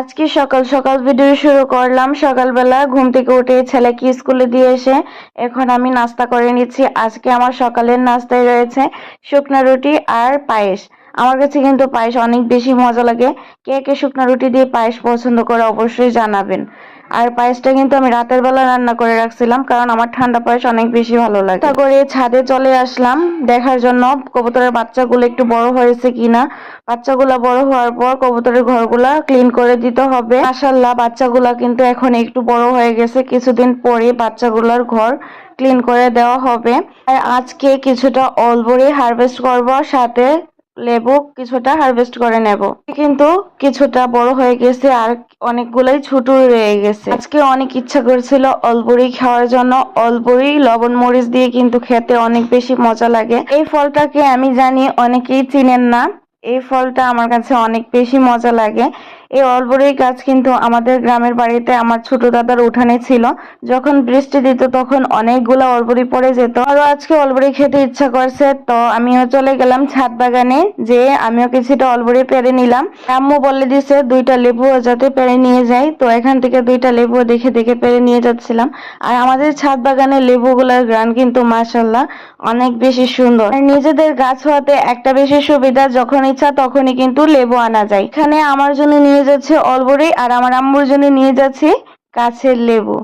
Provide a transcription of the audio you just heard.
আজকে সকাল সকাল ভিডিও শুরু করলাম। সকালবেলা ঘুম থেকে উঠে ছেলেকে স্কুলে দিয়ে এসে এখন আমি নাস্তা করে নিচ্ছি। আজকে আমার সকালের নাস্তায় রয়েছে শুকনো রুটি আর পায়েস। আমার কাছে কিন্তু পায়েস অনেক বেশি মজা লাগে। কে কে শুকনো রুটি দিয়ে পায়েস পছন্দ করে অবশ্যই জানাবেন। আর পায়েসটা কিন্তু আমি রাতের বেলা রান্না করে রাখছিলাম, কারণ আমার ঠান্ডা পায়েস অনেক বেশি ভালো লাগে। তা করে ছাদে চলে আসলাম দেখার জন্য। কবুতরের বাচ্চাগুলো একটু বড় হয়েছে কিনা। বাচ্চাগুলা বড় হওয়ার পর কবুতরের ঘরগুলা ক্লিন করে দিতে হবে। মাশাল্লাহ বাচ্চাগুলা কিন্তু এখন একটু বড় হয়ে গেছে। কিছুদিন পরে বাচ্চাগুলোর ঘর ক্লিন করে দেওয়া হবে। আর আজকে কিছুটা অলবরি হারভেস্ট করব, সাথে লেবু কিছুটা হারভেস্ট করে নেব। কিন্তু কিছুটা বড় হয়ে গেছে আর অনেকগুলাই ছোট রয়ে গেছে। আজকে অনেক ইচ্ছা করেছিল অলবড়ি খাওয়ার জন্য। অলবড়ি, লবণ, মরিচ দিয়ে কিন্তু খেতে অনেক বেশি মজা লাগে। এই ফলটাকে আমি জানি অনেকেই চিনেন না। এই ফলটা আমার কাছে অনেক বেশি মজা লাগে। এই অলবরি গাছ কিন্তু আমাদের গ্রামের বাড়িতে আমার ছোট দাদার উঠানে ছিল। যখন বৃষ্টি দিত তখন অনেকগুলো অলবরি পড়ে যেত। আরও আজকে অলবরি খেতে ইচ্ছা করছে, তো আমিও চলে গেলাম ছাদ বাগানে যে আমিও কিছুটা অলবরি পেরে নিলাম। আম্মু বলে দিছে, দুইটা লেবু যাতে পেরে নিয়ে যাই তো এখান থেকে দুইটা লেবু দেখে দেখে পেরে নিয়ে যাচ্ছিলাম। আর আমাদের ছাদ বাগানের লেবুগুলোর গ্রান কিন্তু মাসাল্লাহ অনেক বেশি সুন্দর। নিজেদের গাছ হওয়াতে একটা বেশি সুবিধা, যখন ইচ্ছা তখনই কিন্তু লেবু আনা যায়। এখানে আমার জন্য নিয়ে যাচ্ছে অলবরি আর আমার আম্মুর জন্য নিয়ে যাচ্ছে কাছের লেবু।